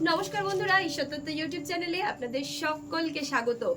নমস্কার বন্ধুরা ঈশ্বরতত্ত্ব ইউটিউব চ্যানেলে আপনাদের সকলকে স্বাগত।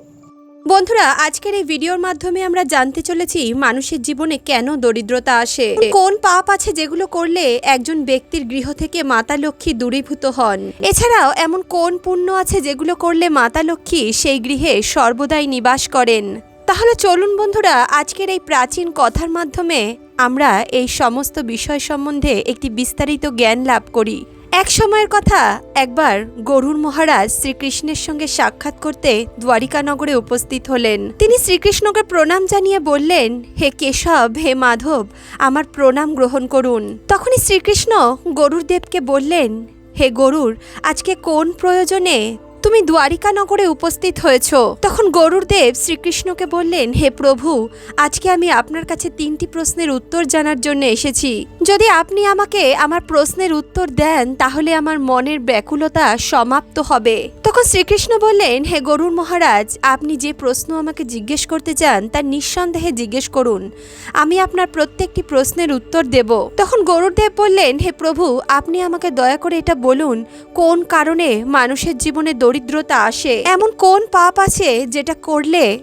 বন্ধুরা, আজকের এই ভিডিওর মাধ্যমে আমরা জানতে চলেছি মানুষের জীবনে কেন দরিদ্রতা আসে। কোন পাপ আছে যেগুলো করলে একজন ব্যক্তির গৃহ থেকে মাতা লক্ষ্মী দূরীভূত হন? এছাড়াও, এমন কোন পুণ্য আছে যেগুলো করলে মাতা লক্ষ্মী সেই গৃহে সর্বদাই নিবাস করেন? তাহলে চলুন বন্ধুরা, আজকের এই প্রাচীন কথার মাধ্যমে আমরা এই সমস্ত বিষয় সম্বন্ধে একটি বিস্তারিত জ্ঞান লাভ করি। এক সময়ের কথা, একবার গরুর মহারাজ শ্রীকৃষ্ণের সঙ্গে সাক্ষাৎ করতে দ্বারিকা নগরে উপস্থিত হলেন। তিনি শ্রীকৃষ্ণকে প্রণাম জানিয়ে বললেন, হে কেশব, হে মাধব, আমার প্রণাম গ্রহণ করুন। তখনই শ্রীকৃষ্ণ গরুর দেবকে বললেন, হে গরুর, আজকে কোন প্রয়োজনে তুমি দ্বারিকা নগরে উপস্থিত হয়েছ। তখন গরুরদেব শ্রীকৃষ্ণকে বললেন, হে প্রভু, আজকে আমি আপনার কাছে তিনটি প্রশ্নের উত্তর জানার জন্য এসেছি। যদি আপনি আমাকে আমার প্রশ্নের উত্তর দেন, তাহলে আমার মনের ব্যাকুলতা সমাপ্ত হবে। তখন শ্রীকৃষ্ণ বললেন, হে গরুর মহারাজ, আপনি যে প্রশ্ন আমাকে জিজ্ঞেস করতে চান, তা নিঃসন্দেহে জিজ্ঞেস করুন। আমি আপনার প্রত্যেকটি প্রশ্নের উত্তর দেব। তখন গরুরদেব বললেন, হে প্রভু, আপনি আমাকে দয়া করে এটা বলুন, কোন কারণে মানুষের জীবনে দরিদ্রতা আসে, এমন কোন পাপ আছে যেটা করলে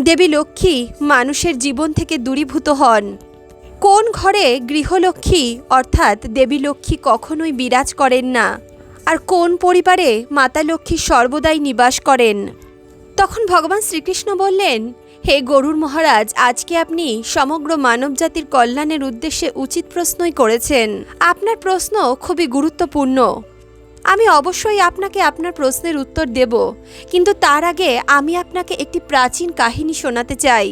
দেবী লক্ষ্মী মানুষের জীবন থেকে দূরীভূত হন? কোন ঘরে গৃহলক্ষ্মী, অর্থাৎ দেবী লক্ষ্মী কখনোই বিরাজ করেন না? আর কোন পরিবারে মাতা লক্ষ্মী সর্বদাই নিবাস করেন? তখন ভগবান শ্রীকৃষ্ণ বললেন, হে গরুর মহারাজ, আজকে আপনি সমগ্র মানবজাতির কল্যাণের উদ্দেশ্যে উচিত প্রশ্নই করেছেন। আপনার প্রশ্ন খুবই গুরুত্বপূর্ণ। আমি অবশ্যই আপনাকে আপনার প্রশ্নের উত্তর দেব। কিন্তু তার আগে আমি আপনাকে একটি প্রাচীন কাহিনী শোনাতে চাই।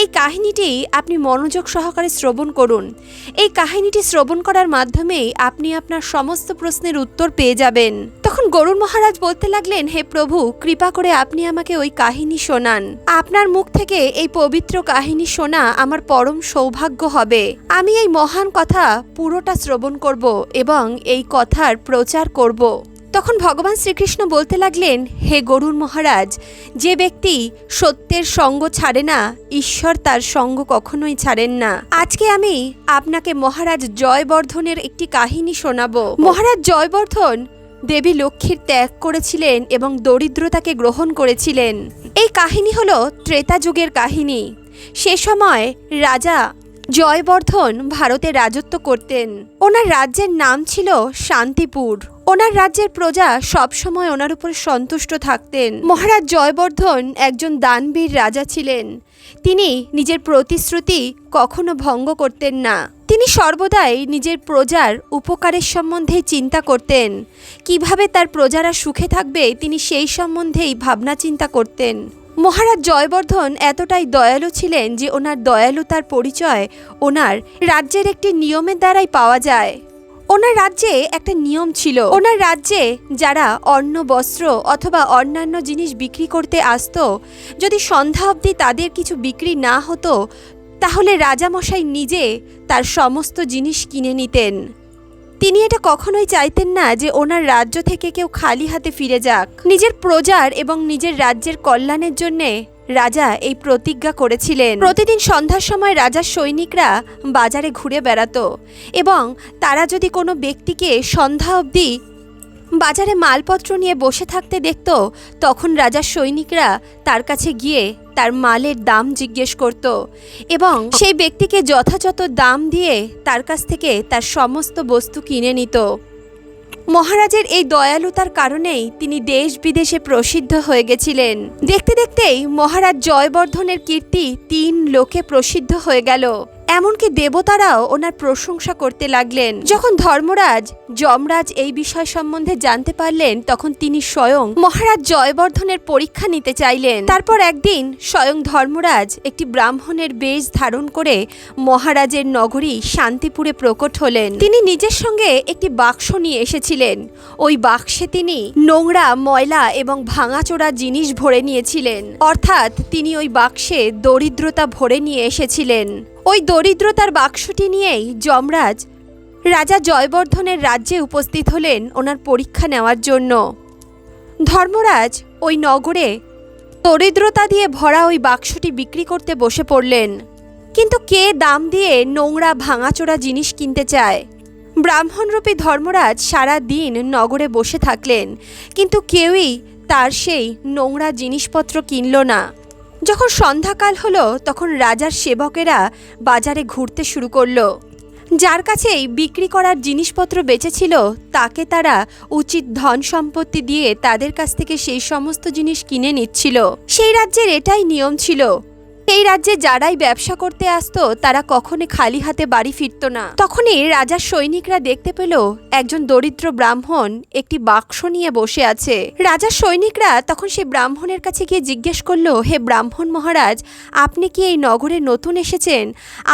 এই কাহিনীটি আপনি মনোযোগ সহকারে শ্রবণ করুন। এই কাহিনীটি শ্রবণ করার মাধ্যমেই আপনি আপনার সমস্ত প্রশ্নের উত্তর পেয়ে যাবেন। তখন গরুর মহারাজ বলতে লাগলেন, হে প্রভু, কৃপা করে আপনি আমাকে ওই কাহিনী শোনান। আপনার মুখ থেকে এই পবিত্র কাহিনী শোনা আমার পরম সৌভাগ্য হবে। আমি এই মহান কথা পুরোটা শ্রবণ করব এবং এই কথার প্রচার করব। তখন ভগবান শ্রীকৃষ্ণ বলতে লাগলেন, হে গরুর মহারাজ, যে ব্যক্তি সত্যের সঙ্গ ছাড়ে না, ঈশ্বর তার সঙ্গ কখনোই ছাড়েন না। আজকে আমি আপনাকে মহারাজ জয়বর্ধনের একটি কাহিনী শোনাব। মহারাজ জয়বর্ধন দেবী লক্ষ্মীর ত্যাগ করেছিলেন এবং দরিদ্রতাকে গ্রহণ করেছিলেন। এই কাহিনী হলো ত্রেতা যুগের কাহিনী। সে সময় রাজা জয়বর্ধন ভারতে রাজত্ব করতেন। ওনার রাজ্যের নাম ছিল শান্তিপুর। ওনার রাজ্যের প্রজা সবসময় ওনার উপর সন্তুষ্ট থাকতেন। মহারাজ জয়বর্ধন একজন দানবীর রাজা ছিলেন। তিনি নিজের প্রতিশ্রুতি কখনো ভঙ্গ করতেন না। তিনি সর্বদাই নিজের প্রজার উপকারের সম্বন্ধে চিন্তা করতেন। কীভাবে তার প্রজারা সুখে থাকবে, তিনি সেই সম্বন্ধেই ভাবনা চিন্তা করতেন। মহারাজ জয়বর্ধন এতটাই দয়ালু ছিলেন যে ওনার দয়ালুতার পরিচয় ওনার রাজ্যের একটি নিয়মের দ্বারাই পাওয়া যায়। ওনার রাজ্যে একটা নিয়ম ছিল। ওনার রাজ্যে যারা অন্ন, বস্ত্র অথবা অন্যান্য জিনিস বিক্রি করতে আসতো, যদি সন্ধ্যা অবধি তাদের কিছু বিক্রি না হতো তাহলে রাজামশাই নিজে তার সমস্ত জিনিস কিনে নিতেন। তিনি এটা কখনোই চাইতেন না যে ওনার রাজ্য থেকে কেউ খালি হাতে ফিরে যাক। নিজের প্রজার এবং নিজের রাজ্যের কল্যাণের জন্যে রাজা এই প্রতিজ্ঞা করেছিলেন। প্রতিদিন সন্ধ্যার সময় রাজার সৈনিকরা বাজারে ঘুরে বেড়াতো এবং তারা যদি কোনো ব্যক্তিকে সন্ধ্যা অবধি বাজারে মালপত্র নিয়ে বসে থাকতে দেখত, তখন রাজার সৈনিকরা তার কাছে গিয়ে তার মালের দাম জিজ্ঞেস করত এবং সেই ব্যক্তিকে যথাযথ দাম দিয়ে তার কাছ থেকে তার সমস্ত বস্তু কিনে নিত। মহারাজের এই দয়ালুতার কারণেই তিনি দেশ বিদেশে প্রসিদ্ধ হয়ে গেছিলেন। দেখতে দেখতেই মহারাজ জয়বর্ধনের কীর্তি তিন লোকে প্রসিদ্ধ হয়ে গেল। এমনকি দেবতারাও ওনার প্রশংসা করতে লাগলেন। যখন ধর্মরাজ, যমরাজ এই বিষয় সম্বন্ধে জানতে পারলেন, তখন তিনি স্বয়ং মহারাজ জয়বর্ধনের পরীক্ষা নিতে চাইলেন। তারপর একদিন স্বয়ং ধর্মরাজ একটি ব্রাহ্মণের বেশ ধারণ করে মহারাজের নগরী শান্তিপুরে প্রকট হলেন। তিনি নিজের সঙ্গে একটি বাক্স নিয়ে এসেছিলেন। ওই বাক্সে তিনি নোংরা, ময়লা এবং ভাঙাচোরা জিনিস ভরে নিয়েছিলেন। অর্থাৎ তিনি ওই বাক্সে দরিদ্রতা ভরে নিয়ে এসেছিলেন। ওই দরিদ্রতার বাক্সটি নিয়েই যমরাজ রাজা জয়বর্ধনের রাজ্যে উপস্থিত হলেন ওনার পরীক্ষা নেওয়ার জন্য। ধর্মরাজ ওই নগরে দরিদ্রতা দিয়ে ভরা ওই বাক্সটি বিক্রি করতে বসে পড়লেন। কিন্তু কে দাম দিয়ে নোংরা ভাঙাচোরা জিনিস কিনতে চায়? ব্রাহ্মণরূপী ধর্মরাজ সারা দিন নগরে বসে থাকলেন, কিন্তু কেউই তার সেই নোংরা জিনিসপত্র কিনল না। যখন সন্ধ্যাকাল হলো, তখন রাজার সেবকেরা বাজারে ঘুরতে শুরু করল। যার কাছেই বিক্রি করার জিনিসপত্র বেঁচেছিল, তাকে তারা উচিত ধন সম্পত্তি দিয়ে তাদের কাছ থেকে সেই সমস্ত জিনিস কিনে নিচ্ছিল। সেই রাজ্যের এটাই নিয়ম ছিল। এই রাজ্যে যারাই ব্যবসা করতে আসতো, তারা কখনই খালি হাতে বাড়ি ফিরত না। তখনই রাজার সৈনিকরা দেখতে পেল একজন দরিদ্র ব্রাহ্মণ একটি বাক্স নিয়ে বসে আছে। রাজার সৈনিকরা তখন সে ব্রাহ্মণের কাছে গিয়ে জিজ্ঞেস করল, হে ব্রাহ্মণ মহারাজ, আপনি কি এই নগরে নতুন এসেছেন?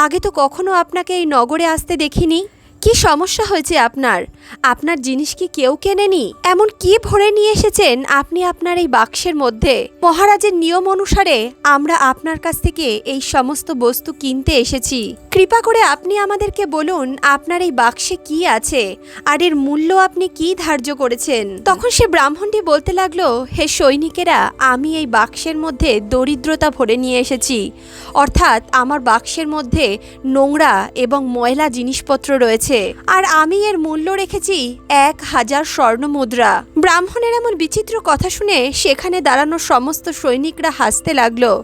আগে তো কখনো আপনাকে এই নগরে আসতে দেখিনি? কি সমস্যা হয়েছে আপনার? আপনার জিনিস কি কেউ কেনেনি? এমন কি ভরে নিয়ে এসেছেন আপনি আপনার এই বাক্সের মধ্যে? মহারাজের নিয়ম অনুসারে আমরা আপনার কাছ থেকে এই সমস্ত বস্তু কিনতে এসেছি। কৃপা করে আপনি আমাদেরকে বলুন, আপনার এই বাক্সে কি আছে? আর এর মূল্য আপনি কি ধার্য করেছেন? তখন সে ব্রাহ্মণটি বলতে লাগল, হে সৈনিকেরা, আমি এই বাক্সের মধ্যে দরিদ্রতা ভরে নিয়ে এসেছি। অর্থাৎ আমার বাক্সের মধ্যে নোংরা এবং ময়লা জিনিসপত্র রয়েছে। আর আমি এর মূল্য রেখেছি এক হাজার স্বর্ণ মুদ্রা। ব্রাহ্মণের এমন বিচিত্র কথা শুনে সেখানে দাঁড়ানো সমস্ত সৈনিকরা হাসতে লাগল।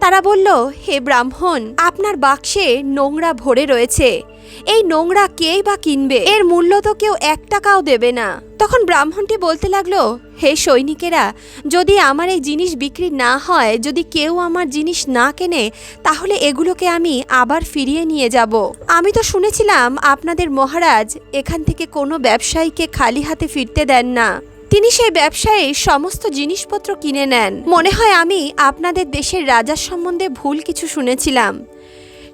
তারা বলল, হে ব্রাহ্মণ, আপনার বাক্সে নোংরা ভরে রয়েছে। এই নোংরা কেই বা কিনবে? এর মূল্য তো কেউ এক টাকাও দেবে না। তখন ব্রাহ্মণটি বলতে লাগল, হে সৈনিকেরা, যদি আমার এই জিনিস বিক্রি না হয়, যদি কেউ আমার জিনিস না কেনে, তাহলে এগুলোকে আমি আবার ফিরিয়ে নিয়ে যাব। আমি তো শুনেছিলাম আপনাদের মহারাজ এখান থেকে কোনো ব্যবসায়ীকে খালি হাতে ফিরতে দেন না। তিনি সেই ব্যবসায়ী সমস্ত জিনিসপত্র কিনে নেন। মনে হয় আমি আপনাদের দেশের রাজার সম্বন্ধে ভুল কিছু শুনেছিলাম।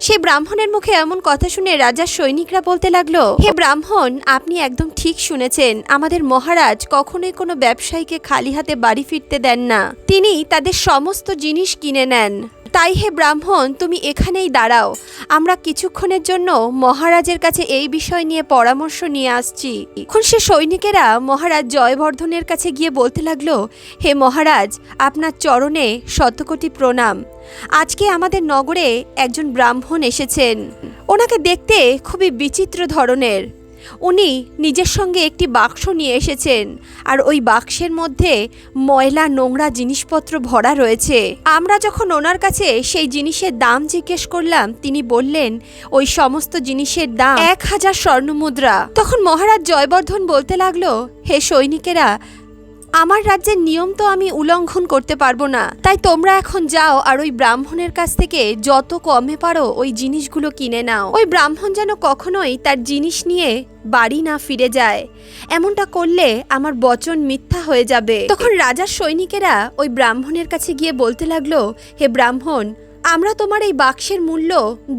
সেই ব্রাহ্মণের মুখে এমন কথা শুনে রাজার সৈনিকরা বলতে লাগল, হে ব্রাহ্মণ, আপনি একদম ঠিক শুনেছেন। আমাদের মহারাজ কখনোই কোনো ব্যবসায়ীকে খালি হাতে বাড়ি ফিরতে দেন না। তিনি তাদের সমস্ত জিনিস কিনে নেন। তাই হে ব্রাহ্মণ, তুমি এখানেই দাঁড়াও। আমরা কিছুক্ষণের জন্য মহারাজের কাছে এই বিষয় নিয়ে পরামর্শ নিয়ে আসছি। এখন সে সৈনিকেরা মহারাজ জয়বর্ধনের কাছে গিয়ে বলতে লাগল, হে মহারাজ, আপনার চরণে শতকোটি প্রণাম। আজকে আমাদের নগরে একজন ব্রাহ্মণ এসেছেন। ওনাকে দেখতে খুবই বিচিত্র ধরনের। উনি নিজের সঙ্গে একটি বাক্স নিয়ে এসেছেন, আর ওই বাক্সের মধ্যে ময়লা, নোংরা জিনিসপত্র ভরা রয়েছে। আমরা যখন ওনার কাছে সেই জিনিসের দাম জিজ্ঞেস করলাম, তিনি বললেন, ওই সমস্ত জিনিসের দাম এক হাজার স্বর্ণমুদ্রা। তখন মহারাজ জয়বর্ধন বলতে লাগল, হে সৈনিকেরা আমার রাজ্যের নিয়ম তো আমি উল্লঙ্ঘন করতে পারব না। তাই তোমরা এখন যাও আর ওই ব্রাহ্মণের কাছ থেকে যত কমে পারো ওই জিনিসগুলো কিনে নাও। ওই ব্রাহ্মণ যেন কখনোই তার জিনিস নিয়ে বাড়ি না ফিরে যায়। এমনটা করলে আমার বচন মিথ্যা হয়ে যাবে। তখন রাজার সৈনিকেরা ওই ব্রাহ্মণের কাছে গিয়ে বলতে লাগল, হে ব্রাহ্মণ আমরা তোমার এই বাক্সের মূল্য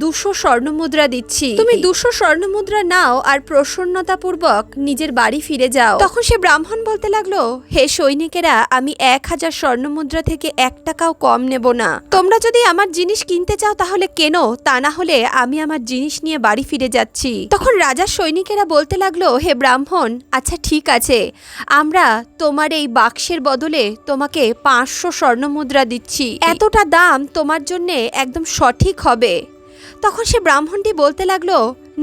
দুশো স্বর্ণমুদ্রা দিচ্ছি। তুমি দুশো স্বর্ণমুদ্রা নাও আর প্রসন্নতাপূর্বক নিজের বাড়ি ফিরে যাও। তখন সে ব্রাহ্মণ বলতে লাগল, হে সৈনিকেরা, আমি এক হাজার স্বর্ণমুদ্রা থেকে এক টাকাও কম নেব না। তোমরা যদি আমার জিনিস কিনতে চাও তাহলে কেন, তা না হলে আমি আমার জিনিস নিয়ে বাড়ি ফিরে যাচ্ছি। তখন রাজার সৈনিকেরা বলতে লাগল, হে ব্রাহ্মণ আচ্ছা ঠিক আছে, আমরা তোমার এই বাক্সের বদলে তোমাকে পাঁচশো স্বর্ণমুদ্রা দিচ্ছি। এতটা দাম তোমার জন্য একদম সঠিক হবে। তখন সে ব্রাহ্মণটি বলতে লাগল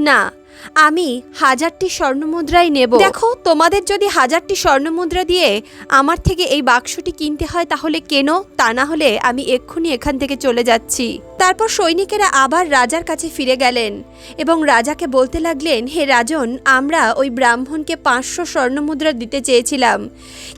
না আমি হাজারটি স্বর্ণমুদ্রাই নেব। দেখো, তোমাদের যদি হাজারটি স্বর্ণমুদ্রা দিয়ে আমার থেকে এই বাক্সটি কিনতে হয়, তাহলে কেন? তা না হলে আমি এক্ষুনি এখান থেকে চলে যাচ্ছি। তারপর সৈনিকেরা আবার রাজার কাছে ফিরে গেলেন এবং রাজাকে বলতে লাগলেন, হে রাজন, আমরা ওই ব্রাহ্মণকে পাঁচশো স্বর্ণমুদ্রা দিতে চেয়েছিলাম,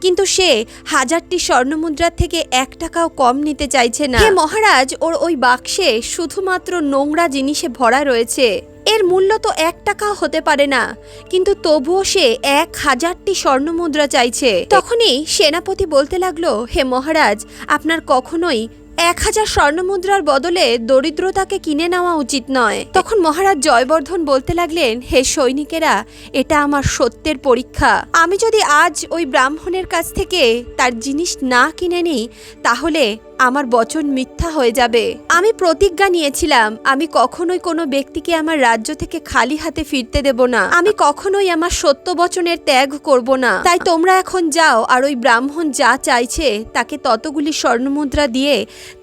কিন্তু সে হাজারটি স্বর্ণমুদ্রার থেকে এক টাকাও কম নিতে চাইছে না। হে মহারাজ, ওর ওই বাক্সে শুধুমাত্র নোংরা জিনিসে ভরা রয়েছে। এর মূল্য তো এক টাকাও হতে পারে না। কিন্তু তবুও সে এক হাজারটি স্বর্ণমুদ্রা চাইছে। তখনই সেনাপতি বলতে লাগল, হে মহারাজ, আপনার কখনোই এক হাজার স্বর্ণমুদ্রার বদলে দরিদ্রতাকে কিনে নেওয়া উচিত নয়। তখন মহারাজ জয়বর্ধন বলতে লাগলেন, হে সৈনিকেরা, এটা আমার সত্যের পরীক্ষা। আমি যদি আজ ওই ব্রাহ্মণের কাছ থেকে তার জিনিস না কিনে নিই, তাহলে আমার বচন মিথ্যা হয়ে যাবে। আমি প্রতিজ্ঞা নিয়েছিলাম, আমি কখনোই কোনো ব্যক্তিকে আমার রাজ্য থেকে খালি হাতে ফিরতে দেব না। আমি কখনোই আমার সত্য বচনের ত্যাগ করব না। তাই তোমরা এখন যাও, আর ওই ব্রাহ্মণ যা চাইছে, তাকে ততগুলি স্বর্ণমুদ্রা দিয়ে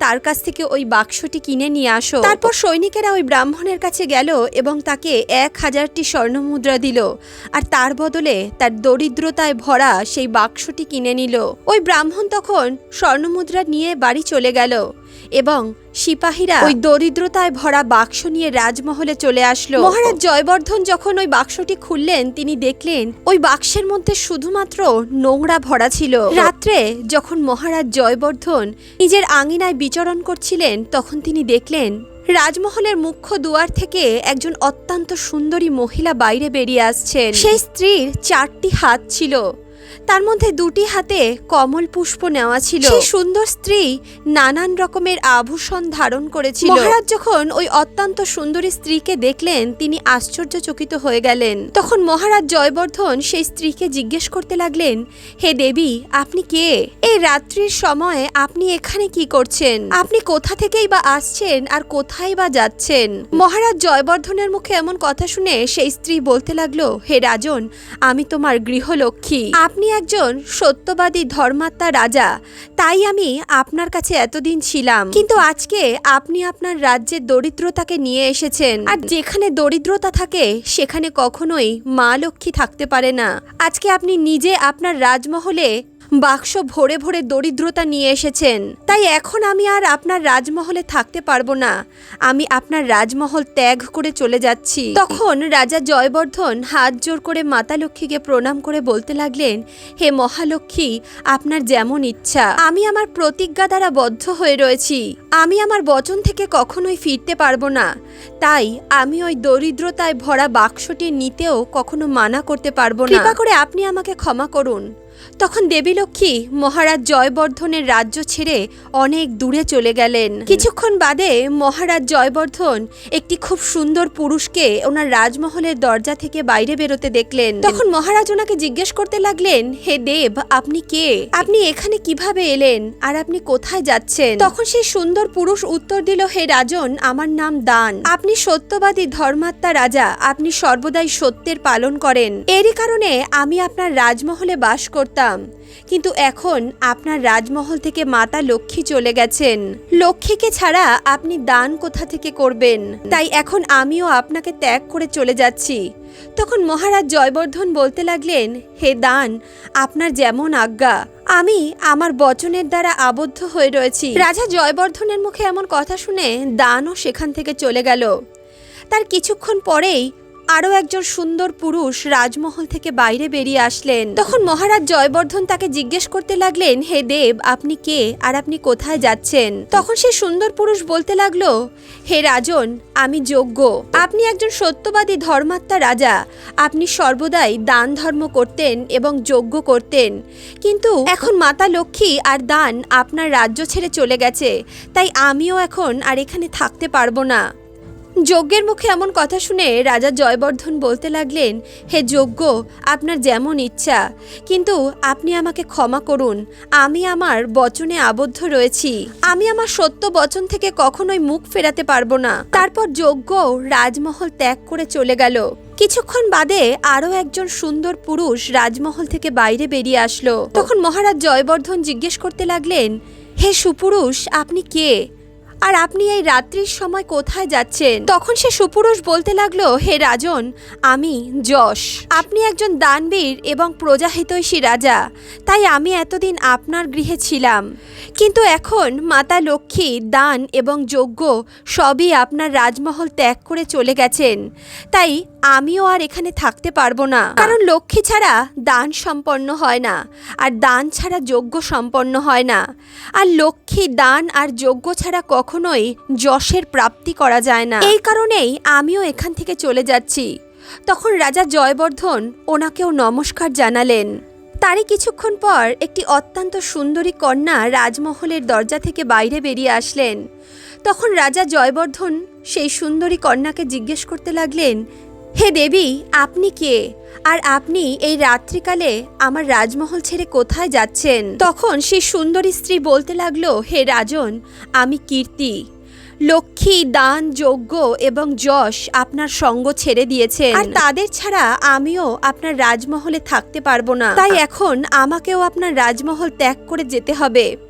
তার কাছ থেকে ওই বাক্সটি কিনে নিয়ে আসো। তারপর সৈনিকেরা ওই ব্রাহ্মণের কাছে গেল এবং তাকে এক হাজারটি স্বর্ণমুদ্রা দিল। আর তার বদলে তার দরিদ্রতায় ভরা সেই বাক্সটি কিনে নিল। ওই ব্রাহ্মণ তখন স্বর্ণমুদ্রা নিয়ে বাড়ি চলে গেল এবং সিপাহীরা ওই দরিদ্রতায় ভরা বাক্স নিয়ে রাজমহলে চলে আসলো। মহারাজ জয়বর্ধন যখন ওই বাক্সটি খুললেন তিনি দেখলেন ওই বাক্সের মধ্যে শুধুমাত্র নোংরা ভরা ছিল। রাত্রে যখন মহারাজ জয়বর্ধন নিজের আঙিনায় বিচরণ করছিলেন তখন তিনি দেখলেন রাজমহলের মুখ্য দুয়ার থেকে একজন অত্যন্ত সুন্দরী মহিলা বাইরে বেরিয়ে আসছেন। সেই স্ত্রীর চারটি হাত ছিল। তার মধ্যে দুটি হাতে কমল পুষ্প নেওয়া ছিল। সেই সুন্দর স্ত্রী নানান রকমের আভূষণ ধারণ করেছিল। মহারাজ যখন ওই অত্যন্ত সুন্দরী স্ত্রীকে দেখলেন তিনি আশ্চর্যচকিত হয়ে গেলেন। তখন মহারাজ জয়বর্ধন সেই স্ত্রীকে জিজ্ঞেস করতে লাগলেন হে দেবী আপনি কে? এই রাত্রির সময়ে আপনি এখানে কি করছেন? আপনি কোথা থেকেই বা আসছেন আর কোথায় বা যাচ্ছেন? মহারাজ জয়বর্ধনের মুখে এমন কথা শুনে সেই স্ত্রী বলতে লাগল হে রাজন আমি তোমার গৃহলক্ষ্মী। আপনি একজন সত্যবাদী ধর্মাত্মা রাজা, তাই আমি আপনার কাছে এতদিন ছিলাম। কিন্তু আজকে আপনি আপনার রাজ্যের দরিদ্রতাকে নিয়ে এসেছেন। আর যেখানে দরিদ্রতা থাকে, সেখানে কখনোই মা লক্ষ্মী থাকতে পারে না। আজকে আপনি নিজে আপনার রাজমহলে বাক্স ভরে ভরে দরিদ্রতা নিয়ে এসেছেন। তাই এখন আমি আর আপনার রাজমহলে থাকতে পারব না। আমি আপনার রাজমহল ত্যাগ করে চলে যাচ্ছি। তখন রাজা জয়বর্ধন হাত জোর করে মাতা লক্ষ্মীকে প্রণাম করে বলতে লাগলেন হে মহালক্ষ্মী আপনার যেমন ইচ্ছা। আমি আমার প্রতিজ্ঞা দ্বারা বদ্ধ হয়ে রয়েছি। আমি আমার বচন থেকে কখনোই ফিরতে পারব না। তাই আমি ওই দরিদ্রতায় ভরা বাক্সটি নিতেও কখনো মানা করতে পারব না। কৃপা করে আপনি আমাকে ক্ষমা করুন। তখন দেবীলক্ষ্মী মহারাজ জয়বর্ধনের রাজ্য ছেড়ে অনেক দূরে চলে গেলেন। কিছুক্ষণ বাদে মহারাজ জয়বর্ধন একটি খুব সুন্দর পুরুষকে ওনার রাজমহলের দরজা থেকে বাইরে বেরোতে দেখলেন। তখন মহারাজ ওনাকে জিজ্ঞেস করতে লাগলেন, হে দেব, আপনি কে? আপনি এখানে কীভাবে এলেন? আর আপনি কোথায় যাচ্ছেন? তখন সেই সুন্দর পুরুষ উত্তর দিল, হে রাজন, আমার নাম দান। আপনি সত্যবাদী ধর্মাত্মা রাজা। আপনি সর্বদাই সত্যের পালন করেন। এরই কারণে আমি আপনার রাজমহলে বাস করতাম। কিন্তু এখন আপনার রাজমহল থেকে মাতা লক্ষ্মী চলে গেছেন। লক্ষ্মীকে ছাড়া আপনি দান কোথা থেকে করবেন? তাই এখন আমিও আপনাকে ত্যাগ করে চলে যাচ্ছি। তখন মহারাজ জয়বর্ধন বলতে লাগলেন, হে দান, আপনার যেমন আজ্ঞা, আমি আমার বচনের দ্বারা আবদ্ধ হয়ে রয়েছি। রাজা জয়বর্ধনের মুখে এমন কথা শুনে দানও সেখান থেকে চলে গেল। তার কিছুক্ষণ পরেই আরও একজন সুন্দর পুরুষ রাজমহল থেকে বাইরে বেরিয়ে আসলেন। তখন মহারাজ জয়বর্ধন তাকে জিজ্ঞেস করতে লাগলেন, হে দেব, আপনি কে আর আপনি কোথায় যাচ্ছেন? তখন সে সুন্দর পুরুষ বলতে লাগল, হে রাজন, আমি যোগ্য। আপনি একজন সত্যবাদী ধর্মাত্মা রাজা। আপনি সর্বদাই দান ধর্ম করতেন এবং যজ্ঞ করতেন। কিন্তু এখন মাতা লক্ষ্মী আর দান আপনার রাজ্য ছেড়ে চলে গেছে। তাই আমিও এখন আর এখানে থাকতে পারব না। যজ্ঞের মুখে এমন কথা শুনে রাজা জয়বর্ধন বলতে লাগলেন, হে যজ্ঞ, আপনার যেমন ইচ্ছা, কিন্তু আপনি আমাকে ক্ষমা করুন। আমি আমার বচনে আবদ্ধ রয়েছি। আমি আমার সত্য বচন থেকে কখনোই মুখ ফেরাতে পারব না। তারপর যজ্ঞ রাজমহল ত্যাগ করে চলে গেল। কিছুক্ষণ বাদে আরও একজন সুন্দর পুরুষ রাজমহল থেকে বাইরে বেরিয়ে আসলো। তখন মহারাজ জয়বর্ধন জিজ্ঞেস করতে লাগলেন, হে সুপুরুষ, আপনি কে? আর আপনি এই রাত্রির সময় কোথায় যাচ্ছেন? তখন সে সুপুরুষ বলতে লাগল, হে রাজন, আমি যশ। আপনি একজন দানবীর এবং প্রজাহিতৈষী রাজা। তাই আমি এতদিন আপনার গৃহে ছিলাম। কিন্তু এখন মাতা লক্ষ্মী, দান এবং যজ্ঞ সবই আপনার রাজমহল ত্যাগ করে চলে গেছেন। তাই আমিও আর এখানে থাকতে পারব না। কারণ লক্ষ্মী ছাড়া দান সম্পন্ন হয় না, আর দান ছাড়া যজ্ঞ সম্পন্ন হয় না। আর লক্ষ্মী, দান আর যজ্ঞ ছাড়া কখনোই যশের প্রাপ্তি করা যায় না। এই কারণেই আমিও এখান থেকে চলে যাচ্ছি। তখন রাজা জয়বর্ধন ওনাকেও নমস্কার জানালেন। তারই কিছুক্ষণ পর একটি অত্যন্ত সুন্দরী কন্যা রাজমহলের দরজা থেকে বাইরে বেরিয়ে আসলেন। তখন রাজা জয়বর্ধন সেই সুন্দরী কন্যাকে জিজ্ঞেস করতে লাগলেন হে দেবী, আপনি কে? আর আপনি এই রাত্রিকালে আমার রাজমহল ছেড়ে কোথায় যাচ্ছেন? তখন সেই সুন্দরী স্ত্রী বলতে লাগল, হে রাজন, আমি কীর্তি। লক্ষ্মী, দান, যজ্ঞ এবং যশ আপনার সঙ্গ ছেড়ে দিয়েছে আর তাদের ছাড়া আমিও আপনার রাজমহলে থাকতে পারব না। তাই এখন আমাকেও আপনার রাজমহল ত্যাগ করে যেতে হবে।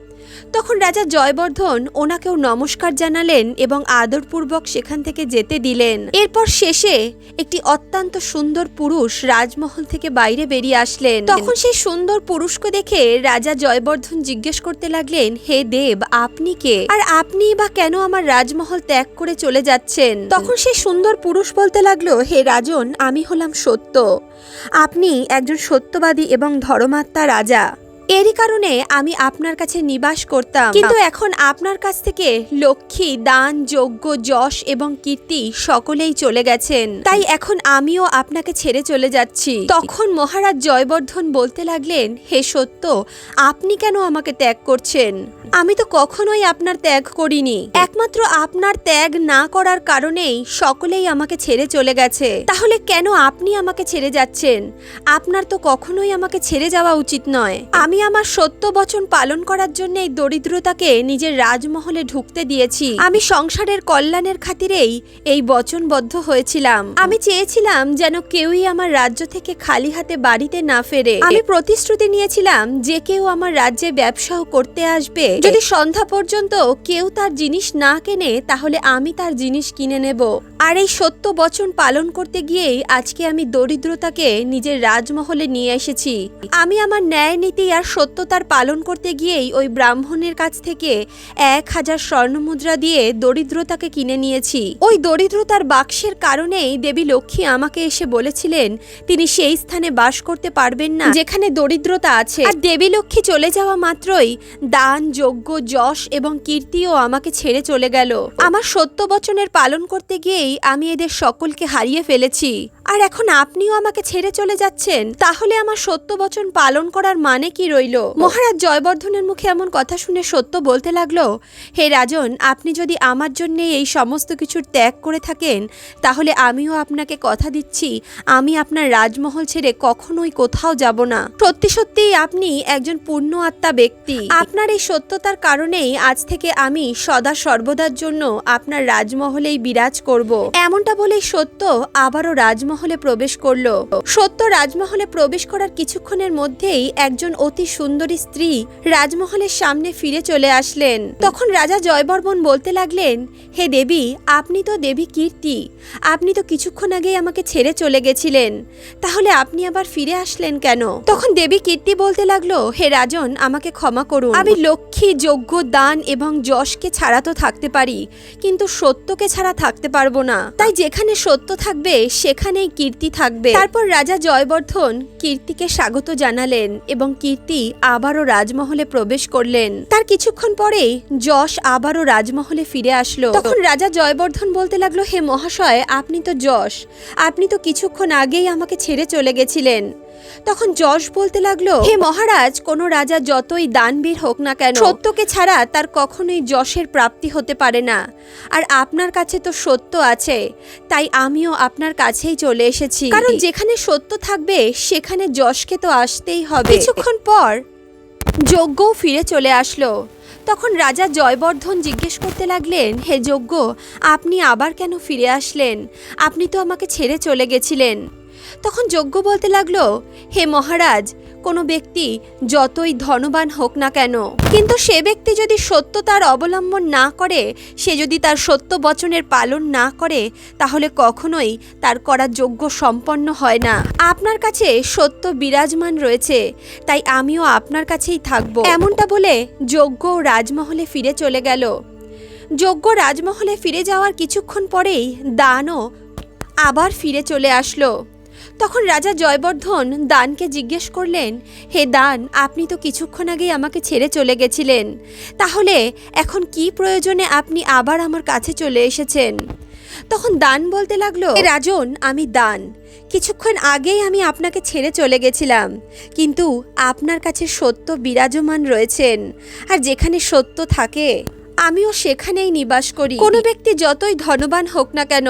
তখন রাজা জয়বর্ধন ওনাকেও নমস্কার জানালেন এবং আদরপূর্বক সেখান থেকে যেতে দিলেন। এরপর শেষে একটি অত্যন্ত সুন্দর পুরুষ রাজমহল থেকে বাইরে বেরিয়ে আসলেন। তখন সেই সুন্দর পুরুষকে দেখে রাজা জয়বর্ধন জিজ্ঞেস করতে লাগলেন, হে দেব, আপনি কে? আর আপনি বা কেন আমার রাজমহল ত্যাগ করে চলে যাচ্ছেন? তখন সেই সুন্দর পুরুষ বলতে লাগল, হে রাজন, আমি হলাম সত্য। আপনি একজন সত্যবাদী এবং ধর্মাত্মা রাজা। এরই কারণে আমি আপনার কাছে নিবাস করতাম। কিন্তু এখন আপনার কাছ থেকে লক্ষ্মী, দান, যজ্ঞ, যশ এবং কীর্তি সকলেই চলে গেছেন। তাই এখন আমিও আপনাকে ছেড়ে চলে যাচ্ছি। তখন মহারাজ জয়বর্ধন বলতে লাগলেন, হে সত্য, আপনি কেন আমাকে ত্যাগ করছেন? আমি তো কখনোই আপনার ত্যাগ করিনি। একমাত্র আপনার ত্যাগ না করার কারণেই সকলেই আমাকে ছেড়ে চলে গেছে। তাহলে কেন আপনি আমাকে ছেড়ে যাচ্ছেন? আপনার তো কখনোই আমাকে ছেড়ে যাওয়া উচিত নয়। আমি আমার সত্য বচন পালন করার জন্য এই দরিদ্রতাকে নিজের রাজমহলে ঢুকতে দিয়েছি। আমি সংসারের কল্যাণের খাতিরেই এই বচনবদ্ধ হয়েছিলাম। আমি চেয়েছিলাম যেন কেউই আমার রাজ্য থেকে খালি হাতে বাড়িতে না ফেরে। আমি প্রতিশ্রুতি নিয়েছিলাম যে কেউ আমার রাজ্যে ব্যবসাও করতে আসবে। যদি সন্ধ্যা পর্যন্ত কেউ তার জিনিস না কেনে, তাহলে আমি তার জিনিস কিনে নেব। আর এই সত্য বচন পালন করতে গিয়েই আজকে আমি দরিদ্রতাকে নিজের রাজমহলে নিয়ে এসেছি। আমি আমার ন্যায় নীতি আর সত্যতার পালন করতে গিয়েই ওই ব্রাহ্মণের কাছ থেকে এক হাজার স্বর্ণমুদ্রা দিয়ে দরিদ্রতাকে কিনে নিয়েছি। ওই দরিদ্রতার বাক্সের কারণেই দেবী লক্ষ্মী আমাকে এসে বলেছিলেন, তিনি সেই স্থানে বাস করতে পারবেন না, যেখানে দরিদ্রতা আছে। আর দেবী লক্ষ্মী চলে যাওয়া মাত্রই দান, যজ্ঞ, যশ এবং কীর্তিও আমাকে ছেড়ে চলে গেল। আমার সত্য বচনের পালন করতে গিয়েই আমি এদের সকলকে হারিয়ে ফেলেছি। আর এখন আপনিও আমাকে ছেড়ে চলে যাচ্ছেন, তাহলে আমার সত্য বচন পালন করার মানে কি রইল। মহারাজ জয়বর্ধনের মুখে এমন কথা শুনে সত্য বলতে লাগল, হে রাজন, আপনি যদি আমার জন্য এই সমস্ত কিছুর ত্যাগ করে থাকেন, তাহলে আমিও আপনাকে কথা দিচ্ছি। আমি আপনার রাজমহল ছেড়ে কখনোই কোথাও যাব না। সত্যি সত্যি আপনি একজন পূর্ণ আত্মা ব্যক্তি। আপনার এই সত্যতার কারণেই আজ থেকে আমি সদা সর্বদার জন্য আপনার রাজমহলেই বিরাজ করব। এমনটা বলেই সত্য আবারও রাজমহলে প্রবেশ করল। সত্য রাজমহলে প্রবেশ করার কিছুক্ষণের মধ্যেই একজন অতি সুন্দরী স্ত্রী রাজমহলের সামনে ফিরে চলে আসলেন। তখন রাজা জয়বর্মন বলতে লাগলেন, হে দেবী, আপনি তো দেবী কীর্তি। আপনি তো কিছুক্ষণ আগেই আমাকে ছেড়ে চলে গেছিলেন। তাহলে আপনি আবার ফিরে আসলেন কেন? তখন দেবী কীর্তি বলতে লাগল, হে রাজন, আমাকে ক্ষমা করুন। আমি লক্ষ্মী যোগ্য দান এবং যশকে ছাড়া তো থাকতে পারি, কিন্তু সত্যকে ছাড়া থাকতে পারব না। তাই যেখানে সত্য থাকবে, সেখানেই কীর্তি থাকবে। তারপর রাজা জয়বর্ধন কীর্তিকে স্বাগত জানালেন এবং কীর্তি আবারও রাজমহলে প্রবেশ করলেন। তার কিছুক্ষণ পরেই যশ আবারও রাজমহলে ফিরে আসলো। তখন রাজা জয়বর্ধন বলতে লাগল, হে মহাশয়, আপনি তো যশ। আপনি তো কিছুক্ষণ আগেই আমাকে ছেড়ে চলে গেছিলেন। তখন যশ বলতে লাগল, হে মহারাজ, কোনো রাজা যতই দানবীর হোক না কেন, সত্যকে ছাড়া তার কখনোই যশের প্রাপ্তি হতে পারে না। আর আপনার কাছে তো সত্য আছে, তাই আমিও আপনার কাছেই চলে এসেছি। কারণ যেখানে সত্য থাকবে, সেখানে যশকে তো আসতেই হবে। কিছুক্ষণ পর যজ্ঞও ফিরে চলে আসলো। তখন রাজা জয়বর্ধন জিজ্ঞেস করতে লাগলেন, হে যজ্ঞ, আপনি আবার কেন ফিরে আসলেন? আপনি তো আমাকে ছেড়ে চলে গেছিলেন। তখন যজ্ঞ বলতে লাগল, হে মহারাজ, কোনো ব্যক্তি যতই ধনবান হোক না কেন, কিন্তু সে ব্যক্তি যদি সত্য তার অবলম্বন না করে, সে যদি তার সত্য বচনের পালন না করে, তাহলে কখনোই তার করা যোগ্য সম্পন্ন হয় না। আপনার কাছে সত্য বিরাজমান রয়েছে, তাই আমিও আপনার কাছেই থাকব। এমনটা বলে যজ্ঞ রাজমহলে ফিরে চলে গেল। যজ্ঞ রাজমহলে ফিরে যাওয়ার কিছুক্ষণ পরেই দানও আবার ফিরে চলে আসলো। তখন রাজা জয়বর্ধন দানকে জিজ্ঞেস করলেন, হে দান, আপনি তো কিছুক্ষণ আগেই আমাকে ছেড়ে চলে গেছিলেন। তাহলে এখন কি প্রয়োজনে আপনি আবার আমার কাছে চলে এসেছেন? তখন দান বলতে লাগল, "হে রাজন, আমি দান। কিছুক্ষণ আগেই আমি আপনাকে ছেড়ে চলে গেছিলাম। কিন্তু আপনার কাছে সত্য বিরাজমান রয়েছেন। আর যেখানে সত্য থাকে আমিও সেখানেই নিবাস করি। কোনো ব্যক্তি যতই ধনবান হোক না কেন,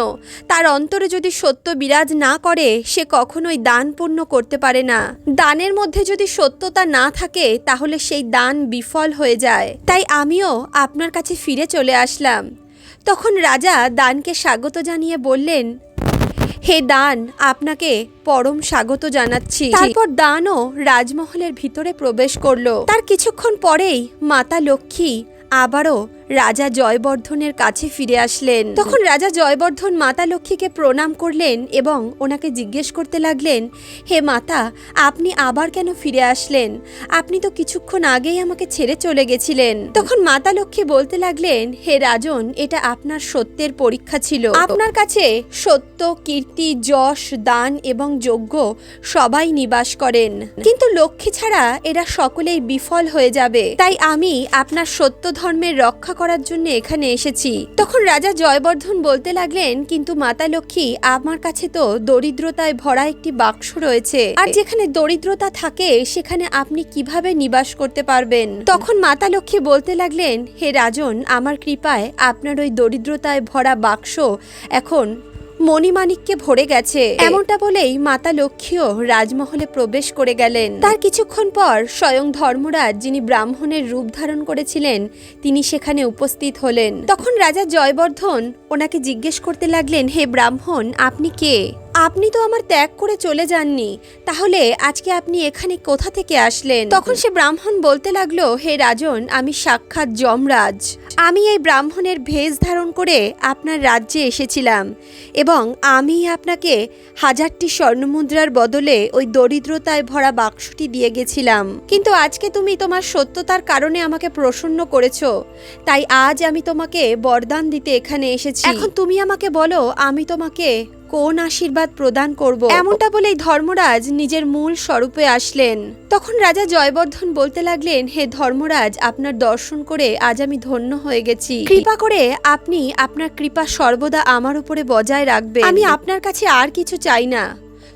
তার অন্তরে যদি সত্য বিরাজ না করে, সে কখনোই দান পূর্ণ করতে পারে না। দানের মধ্যে যদি সত্যতা না থাকে, তাহলে সেই দান বিফল হয়ে যায়। তাই আমিও আপনার কাছে ফিরে চলে আসলাম। তখন রাজা দানকে স্বাগত জানিয়ে বললেন, হে দান, আপনাকে পরম স্বাগত জানাচ্ছি। তারপর দানও রাজমহলের ভিতরে প্রবেশ করল। তার কিছুক্ষণ পরেই মাতা লক্ষ্মী আবারও রাজা জয়বর্ধনের কাছে ফিরে আসলেন। তখন রাজা জয়বর্ধন মাতা লক্ষ্মীকে প্রণাম করলেন এবং ওনাকে জিজ্ঞেস করতে লাগলেন, হে মাতা, আপনি আবার কেন ফিরে আসলেন? আপনি তো কিছুক্ষণ আগেই আমাকে ছেড়ে চলে গেছিলেন। তখন মাতা লক্ষ্মী বলতে লাগলেন, হে রাজন, এটা আপনার সত্যের পরীক্ষা ছিল। আপনার কাছে সত্য, কীর্তি, যশ, দান এবং যজ্ঞ সবাই নিবাস করেন। কিন্তু লক্ষ্মী ছাড়া এরা সকলেই বিফল হয়ে যাবে। তাই আমি আপনার সত্য ধর্মের রক্ষা করার জন্য এখানে এসেছি। তখন রাজা জয়বর্ধন বলতে লাগলেন, কিন্তু মাতা লক্ষ্মী, আমার কাছে তো দরিদ্রতায় ভরা একটি বাক্স রয়েছে। আর যেখানে দরিদ্রতা থাকে, সেখানে আপনি কীভাবে নিবাস করতে পারবেন? তখন মাতা লক্ষ্মী বলতে লাগলেন, হে রাজন, আমার কৃপায় আপনার ওই দরিদ্রতায় ভরা বাক্স এখন মণিমাণিককে ভরে গেছে। এমনটা বলেই মাতা লক্ষ্মীও রাজমহলে প্রবেশ করে গেলেন। তার কিছুক্ষণ পর স্বয়ং ধর্মরাজ যিনি ব্রাহ্মণের রূপ ধারণ করেছিলেন, তিনি সেখানে উপস্থিত হলেন। তখন রাজা জয়বর্ধন ওনাকে জিজ্ঞেস করতে লাগলেন, হে ব্রাহ্মণ, আপনি কে? আপনি তো আমার ত্যাগ করে চলে যাননি। তাহলে আজকে আপনি এখানে কোথা থেকে আসলেন? তখন সে ব্রাহ্মণ বলতে লাগল, হে রাজন, আমি সাক্ষাৎ যমরাজ। আমি এই ব্রাহ্মণের ভেজ ধারণ করে আপনার রাজ্যে এসেছিলাম এবং আমি আপনাকে হাজারটি স্বর্ণমুদ্রার বদলে ওই দরিদ্রতায় ভরা বাক্সটি দিয়ে গেছিলাম। কিন্তু আজকে তুমি তোমার সত্যতার কারণে আমাকে প্রসন্ন করেছ। তাই আজ আমি তোমাকে বরদান দিতে এখানে এসেছি। এখন তুমি আমাকে বলো, আমি তোমাকে কোন আশীর্বাদ প্রদান করব? এমনটা বলেই ধর্মরাজ নিজের মূল স্বরূপে আসলেন। তখন রাজা জয়বর্ধন বলতে লাগলেন, হে ধর্মরাজ, আপনার দর্শন করে আজ আমি ধন্য হয়ে গেছি। কৃপা করে আপনি আপনার কৃপা সর্বদা আমার উপরে বজায় রাখবেন। আমি আপনার কাছে আর কিছু চাই না।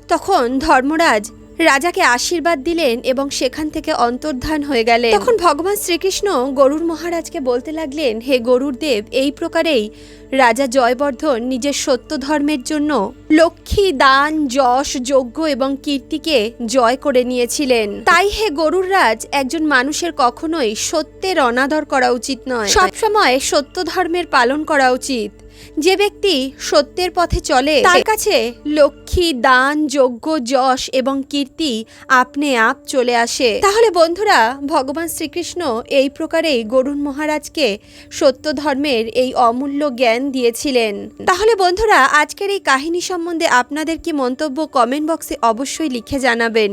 তখন ধর্মরাজ রাজাকে আশীর্বাদ দিলেন এবং সেখান থেকে অন্তর্ধান হয়ে গেলেন। তখন ভগবান শ্রীকৃষ্ণ গরুর মহারাজকে বলতে লাগলেন, হে গরুর দেব, এই প্রকারেই রাজা জয়বর্ধন নিজের সত্য ধর্মের জন্য লক্ষ্মী, দান, যশ, যজ্ঞ এবং কীর্তিকে জয় করে নিয়েছিলেন। তাই হে গরুর রাজ, একজন মানুষের কখনোই সত্যের অনাদর করা উচিত নয়। সবসময় সত্য ধর্মের পালন করা উচিত। যে ব্যক্তি সত্যের পথে চলে তার কাছে লক্ষ্মী দান যজ্ঞ যশ এবং কীর্তি আপনি আপ চলে আসে। তাহলে বন্ধুরা ভগবান শ্রীকৃষ্ণ এই প্রকারেই গরুণ মহারাজকে সত্য ধর্মের এই অমূল্য জ্ঞান দিয়েছিলেন। তাহলে বন্ধুরা আজকের এই কাহিনী সম্বন্ধে আপনাদের কি মন্তব্য কমেন্ট বক্সে অবশ্যই লিখে জানাবেন।